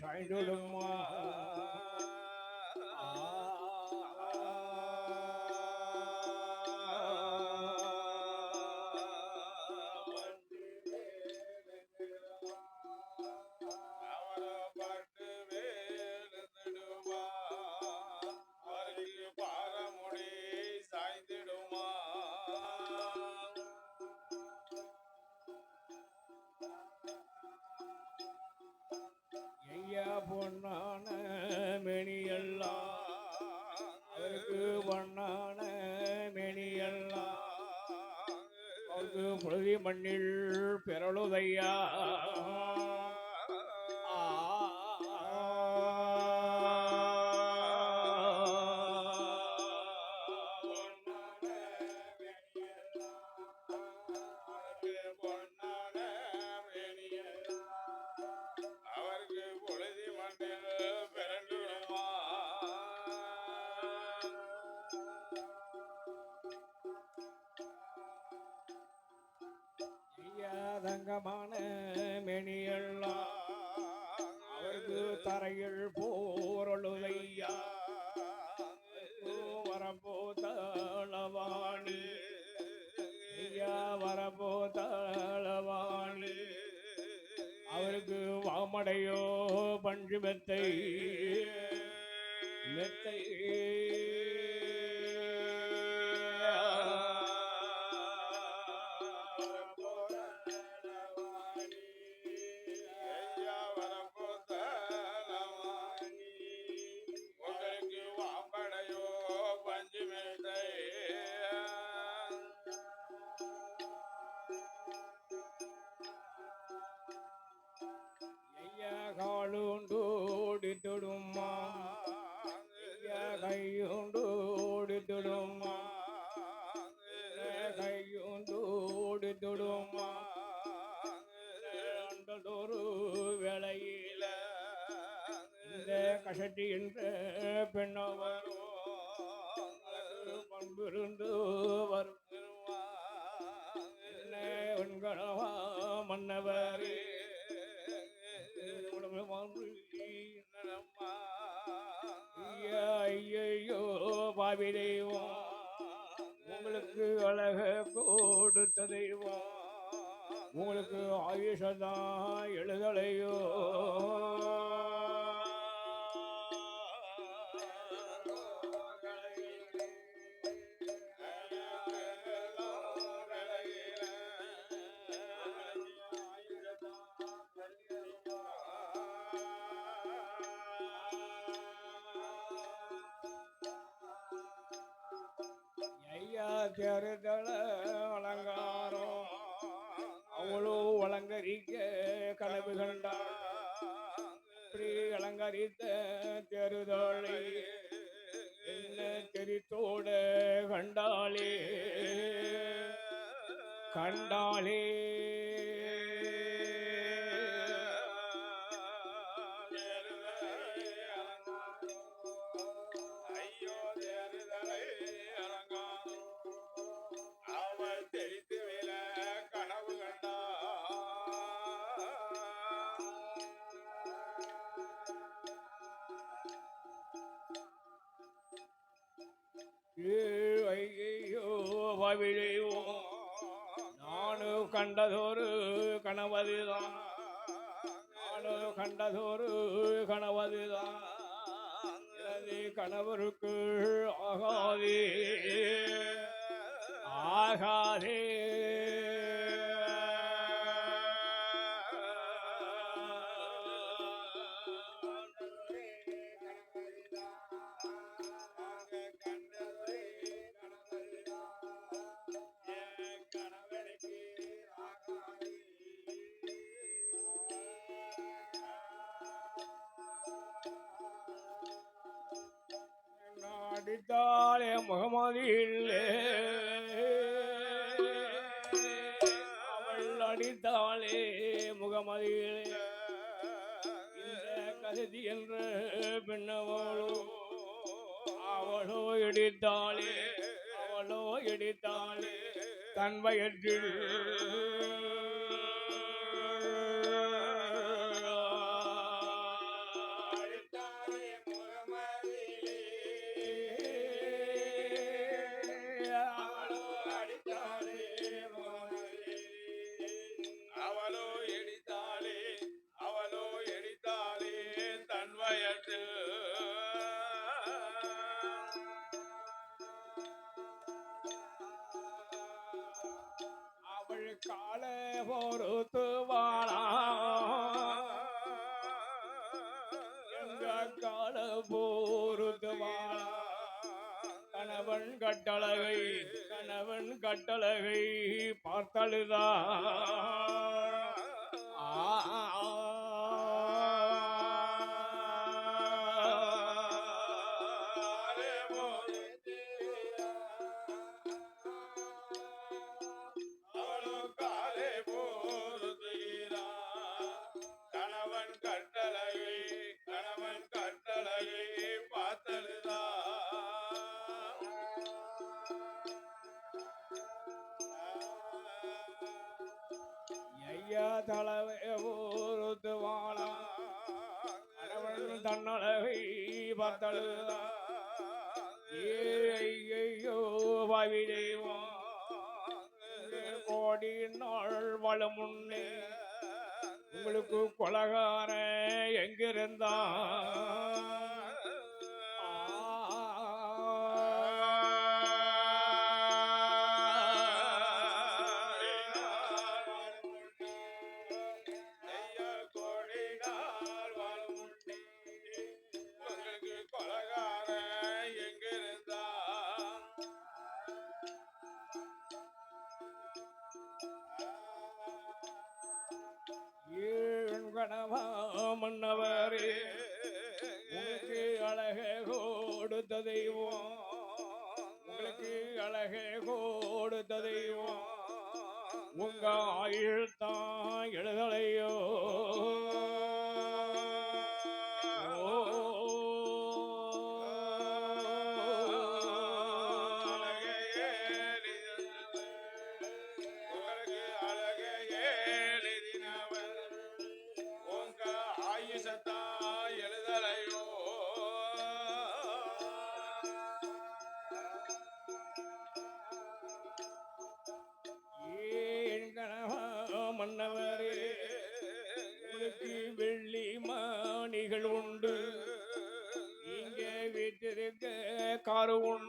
সাইডুল মা? ஐயா மெனியெல்லாம் அவருக்கு தரையில் போரழுதையா வரபோதளவாணி ஐயா வரபோதளவாணி அவருக்கு வாமடையோ பஞ்சு மெத்தை மெத்தை. இந்த கசட்டி என்ற பெண்ணவர் பண்பிருந்து வரும் என்ன மன்னவரே. ஐயோ பாவி தெய்வம் உங்களுக்கு அழக கொடுத்த தெய்வம் உங்களுக்கு ஆயுஷதான் எழுதலையோ. ஐயா அலங்காரம். அவளோ அலங்கரிக்க கனவு கண்டார் ஸ்ரீ அலங்கரித்த தெருதலை என்ன தெரித்தோட கண்டாளே? கண்டாளே ஏ பவிழையோ நானு கண்டதொரு கனவதுதான் நானு கண்டதொரு கனவதுதான் கணவருக்கு ஆகாதே. ஆகாதே. அடித்தாலே முகமதியில்லே அவள் அடித்தாலே முகமதியிலே இந்த கருதி என்ற பின்னவளோ அவளோ இடித்தாளே அவளோ இடித்தாளே தன் வயிற்றில் உள்ளத்தில் அவள் காலை பொறுத்து வாழா. எங்க கால பொறுத்து வாழா. கணவன் கட்டழகை கணவன் கட்டழகை பார்த்தழுதான் ஐயா தலைவை வாழா கணவன் தன்னழகை பார்த்தழுதா ஐயோ கோடி நாள் வாழும் முன்னே உங்களுக்கு கொலகார எங்கிருந்தான் கணவா மன்னவரே உங்களுக்கு அழக கொடுத்த தெய்வம். உங்களுக்கு அழக கொடுத்த தெய்வம். உங்க ஆயுள் தான் எழுதலையோ எழுதலையோ? மன்னவரே உங்களுக்கு வெள்ளி மாணிகள் உண்டு. இங்கே வீட்டிருக்க காரு உண்டு.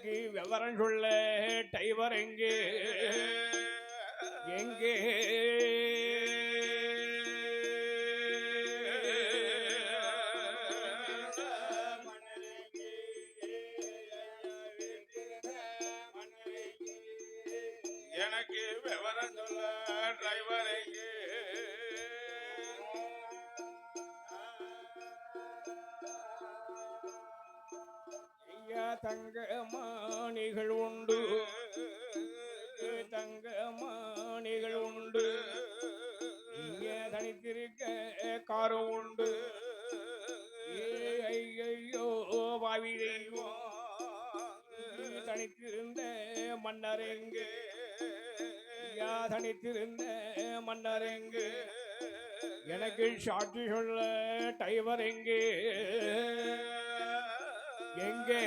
எனக்கு விவரம் சொல்ல டைவர் எங்கே? எங்கே? எனக்கு விவரம் சொல்ல டிரைவர் எங்கே? ஐயா தங்க தனித்திருந்த மன்னர் எங்கு? எனக்கு சாட்சி சொல்ல டைவர் எங்கே? எங்கே?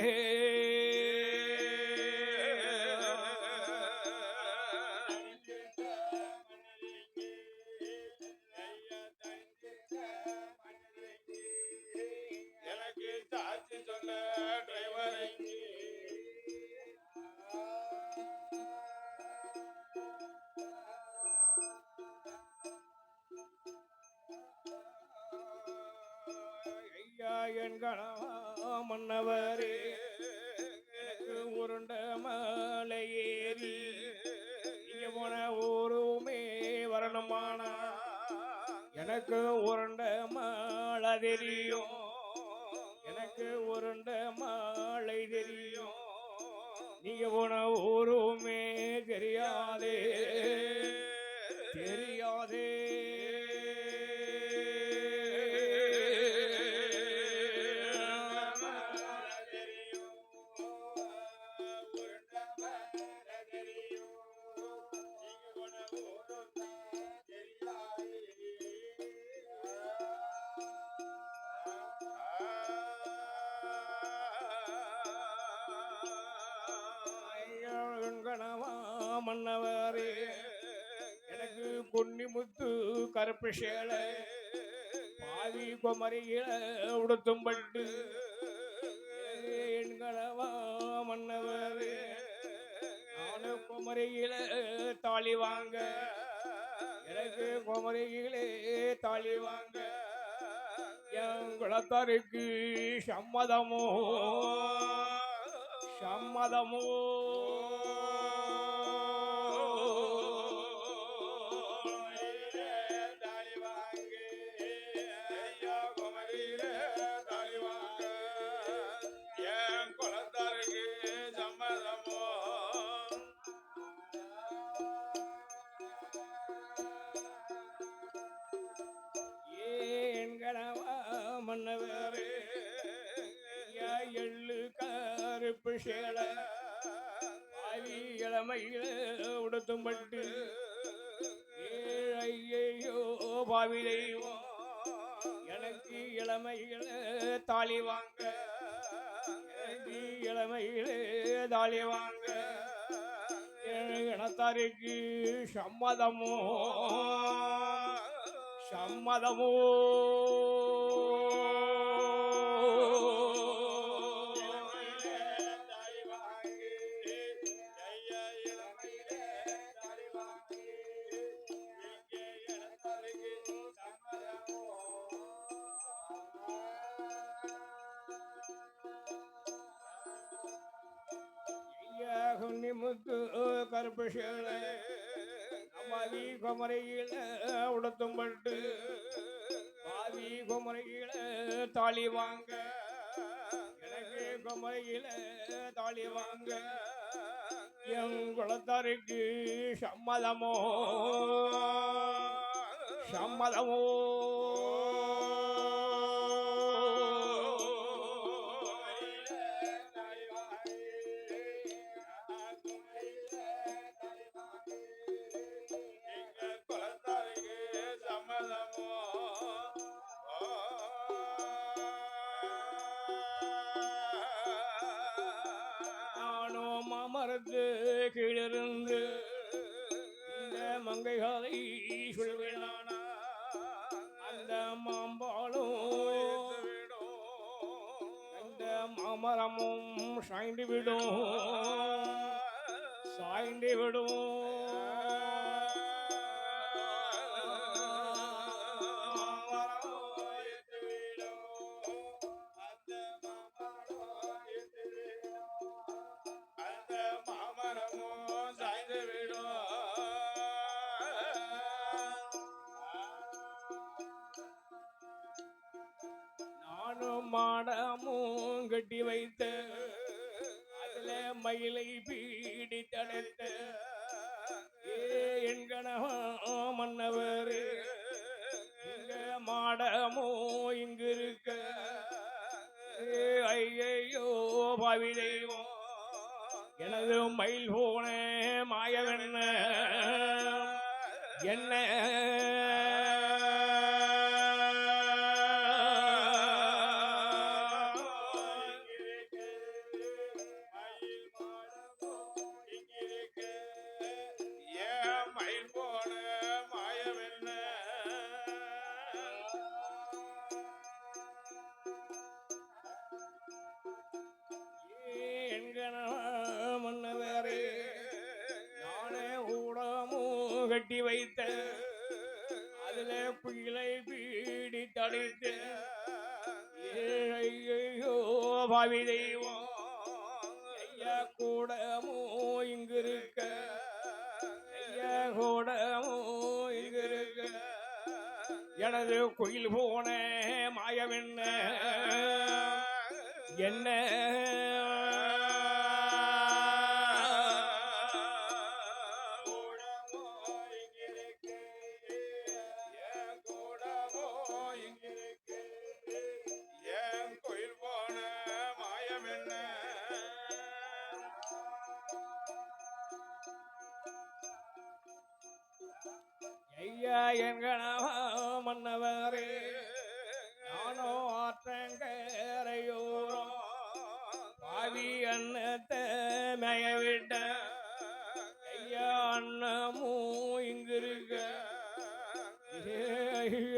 எனக்கு மாலை தெரியும். நீங்க போன ஊருமே தெரியாதே. கருப்பு சேலை குமரியில உடுத்தும் பட்டு எண்களவா மன்னவரே. நானு குமரியில தாலி வாங்க எனக்கு குமரியிலே தாலி வாங்க. என் குலத்தாருக்கு சம்மதமோ? சம்மதமோ? சேலை பாவி இளமையில உடுத்தும் பட்டு ஐயோ பாவி தெய்வம் எனக்கு இளமையில தாலி வாங்க இளமையில தாலி வாங்க. இனத்தாருக்கு சம்மதமோ? சம்மதமோ? குன்னி முத்து கருப்பு குமரையில உடுத்தும் பட்டு பாவி குமரையில தாலி வாங்க. எனக்கு குமரையில தாலி வாங்க. என் குலத்தாருக்கு சம்மதமோ? சம்மதமோ? மங்கைகளை சொல்வேனானா அந்த மாம்பாலும் அந்த மாமரமும் சாய்ந்து விடும். சாய்ந்து விடும். கட்டி வைத்த அதுல மயிலை பீடி தடைத்த. ஏ என் கணவா மன்னவர் இங்க மாடமோ இங்கு இருக்க ஏ ஐயையோ பாவி தெய்வம் எனது மயில் போன மாயவென்ன என்ன கட்டி வைத்த அதுல பிள்ளை பீடி தடைத்த ஐயோ பாவி தெய்வம் ஐயா கூடமோ இங்கிருக்க ஐயா கூடமோ இங்கிருக்க. எனது குயில் போன மாயவென்ன என்ன எங்கனவா மன்னவரே நானோ ஆற்றங்கரையோரோ பாவி அன்னத்தை மயவிட்ட ஐயா அண்ணமோ இங்கிருக்க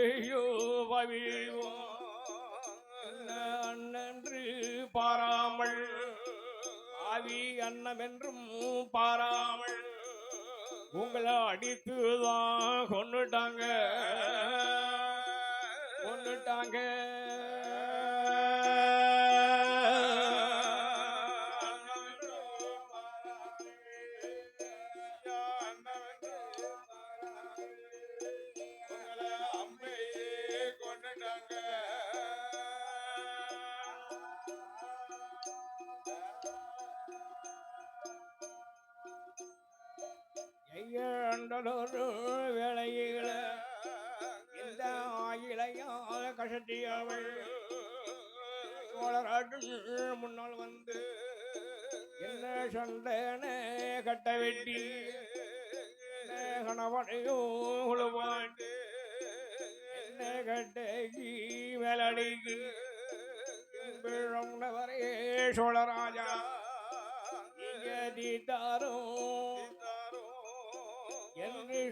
ஐயோ பவிவோ அண்ணன்று பாராமல் பாவி அன்னமென்றும் பாராமல் உங்களை அடித்துதான் கொன்னுட்டாங்க. கொன்னுட்டாங்க. ஐயண்டலொரு வேளையில இந்த ஆயிழையால் கசட்டியவள் சோழராட்டும் முன்னால் வந்து என்ன சண்டன கட்ட வெட்டி கணவனையும் உழுவாண்டு என்ன கட்டகி மேலடிக்கு பிழந்தவரே சோழராஜா. இங்க தீத்தாரும்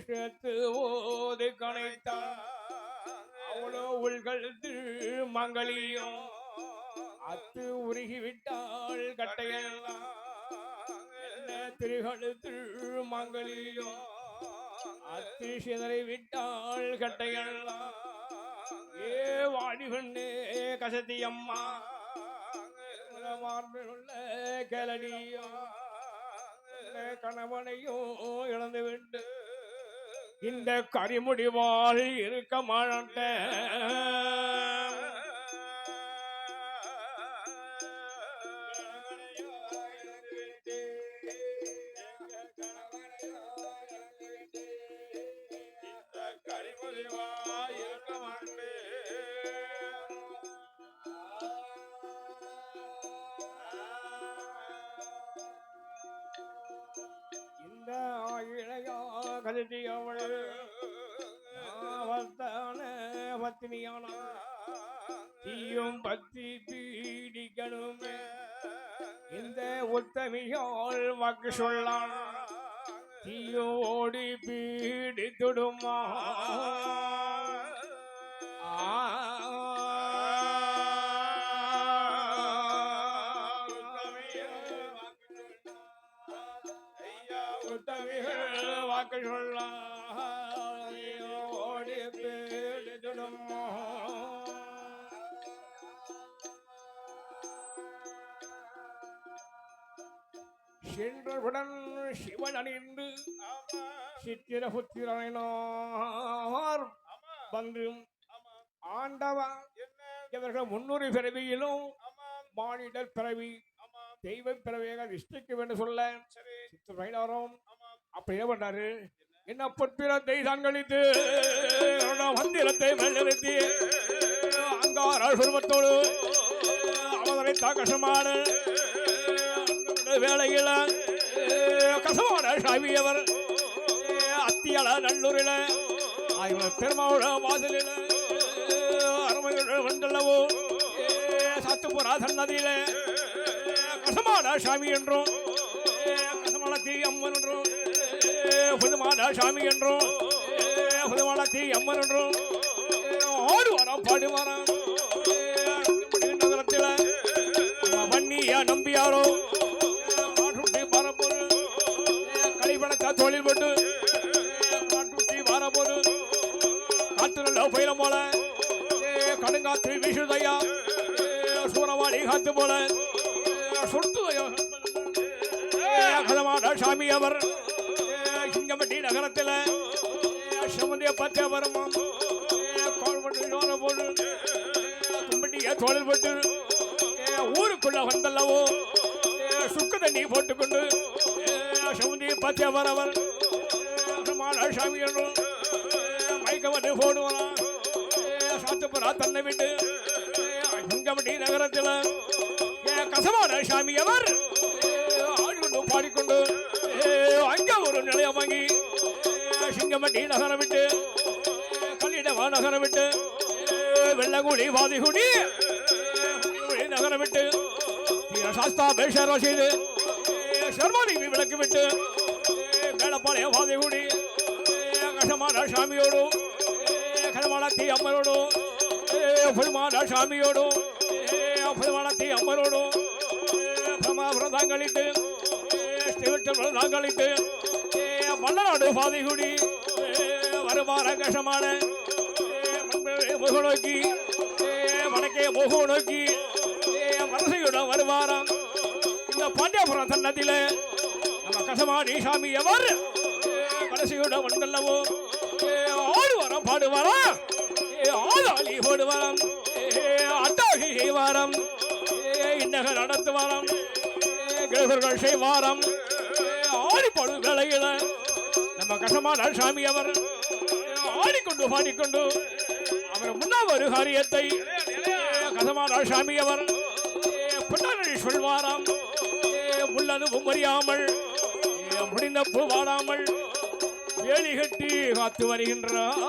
சேர்த்து ஓது கணைத்தான். அவ்வளோ உள்கழுத்து மங்களியும் அத்து உருகிவிட்டாள் கட்டையெல்லாம். என்ன திருகழுத்து மங்களியும் அத்து சிதறி விட்டாள் கட்டையெல்லாம். ஏ வாடிகொண்டே கசதி அம்மா மார்பிலுள்ள கேளடியும் கணவனையும் இழந்து விட்டு இந்த கரிமுடிவாள் இருக்க மாட்டேன். அவள் ஆபத்தான பத்தினியான தீயும் பத்தி பீடிக்கணுமே இந்த உத்தமியால் வாக்கு சொல்லான். தீயும் ஓடி பீடி பீடித்துடுமா உத்தமிகள். வாக்கு சொல்லான் ஓடி பீடித்துடுமா சென்றவுடன் சிவன் அணிந்து சித்திர புத்திரனார் வந்து ஆண்டவா இவர்கள் முன்னூறு பிறவியிலும் மானிடர் பிறவி தெய்வ பிறவியாக விஷ்ணுக்கு வேண்டும் சொல்ல சித்திரம் அப்படியே அப்படி என்ன பண்ணாரு என்ன பொற்பிரத்தை சங்கழித்து மந்திரத்தை மேலிருத்தி அங்காரால் சுருமத்தோடு அவரை தாக்கசமான வேளையில கசமான சாமியவர் அத்தியல நல்லூரில ஆய்வர் பெருமாவோட வாசலில அரமையோட வந்தல்லவோ சாத்துப்புறா சன்னதியில கசமான சாமி என்றும் கசமலத்தி அம்மன் என்றும் புதுமாட சாமி என்றும். தீ அம்மன் என்றும். ஆடுவாராம் பாடுவாராம். நகரத்தில் வன்னியா நம்பியாரோ. மாட்டுட்டி வரப்போது கழிப்பணத்தா தொழில் போட்டு. மாட்டுட்டி வரப்போது காத்து நல்ல பயிரம் போல. கடுங்காத்து வீசுதையா. சூறவாடி காத்து போல. சொட்டுதையா கதமாட சாமி அவர். சிங்கம்பட்டி நகரத்தில். சமுதிய பத்தே வருமாம் போட்டு சோழ போட்டு கும்பட்டிய தோழில் போட்டு ஊருக்குள்ள வந்தல்லவோ. சுக்கு தண்ணி போட்டுக்கொண்டு. சமுதி பத்திய வரவர் மாலா மயக்க வந்து போடுவான். சாத்துப்புறா தன்னை விட்டு. சிங்கம்பட்டி நகரத்தில். கசமான சாமி அவர். ஆடிக்கொண்டு பாடிக்கொண்டு. ஒரு நிலையம் வாங்கி சிங்கமட்டி நகரம் விட்டு கல்லிடமா நகரம் விட்டு வெள்ளங்குடி வாதிகுடி நகரம் விட்டு சாஸ்தா பேஷரோ செய்து சர்மாலிங்கி விளக்கு விட்டு மேலப்பாளைய வாதிகுடி கஷமான சாமியோடும் கஷமான தீ அம்மனோடு பெருமாள் சாமியோடும் பெருமாளத்தி அம்மரோடும் பிரமா தாங்களிட்டு சிவச்சல் தாங்களிட்டு மன்னநாடு பாதைகுடி. வருமான கஷமான. முக நோக்கி. வடக்கே முகம் நோக்கி. மனசையுடன் வருவாராம் இந்த பாண்டியபுரம் தன்னத்தில் நம்ம கசமாடி சாமி எவர்? மனசையுடன் ஒன்றல்லவோ ஆடுவாரம் பாடுவாராம். ஆதாளி போடுவாராம். அட்டாகி செய்வாராம். இன்னகர் நடத்துவாராம். கிரகர்கள் செய்வாராம். ஆடிப்பாடு விளையிட நம்ம சாமி அவர் ஆடிக்கொண்டு பாடிக்கொண்டு அவர் முன்னா ஒரு காரியத்தை கசமான சாமி அவர் பின்னாடி சொல்வாராம். உள்ளதுவும் அறியாமல் முடிந்த பூ வாடாமல் வேலி கட்டி காத்து வருகின்றார்.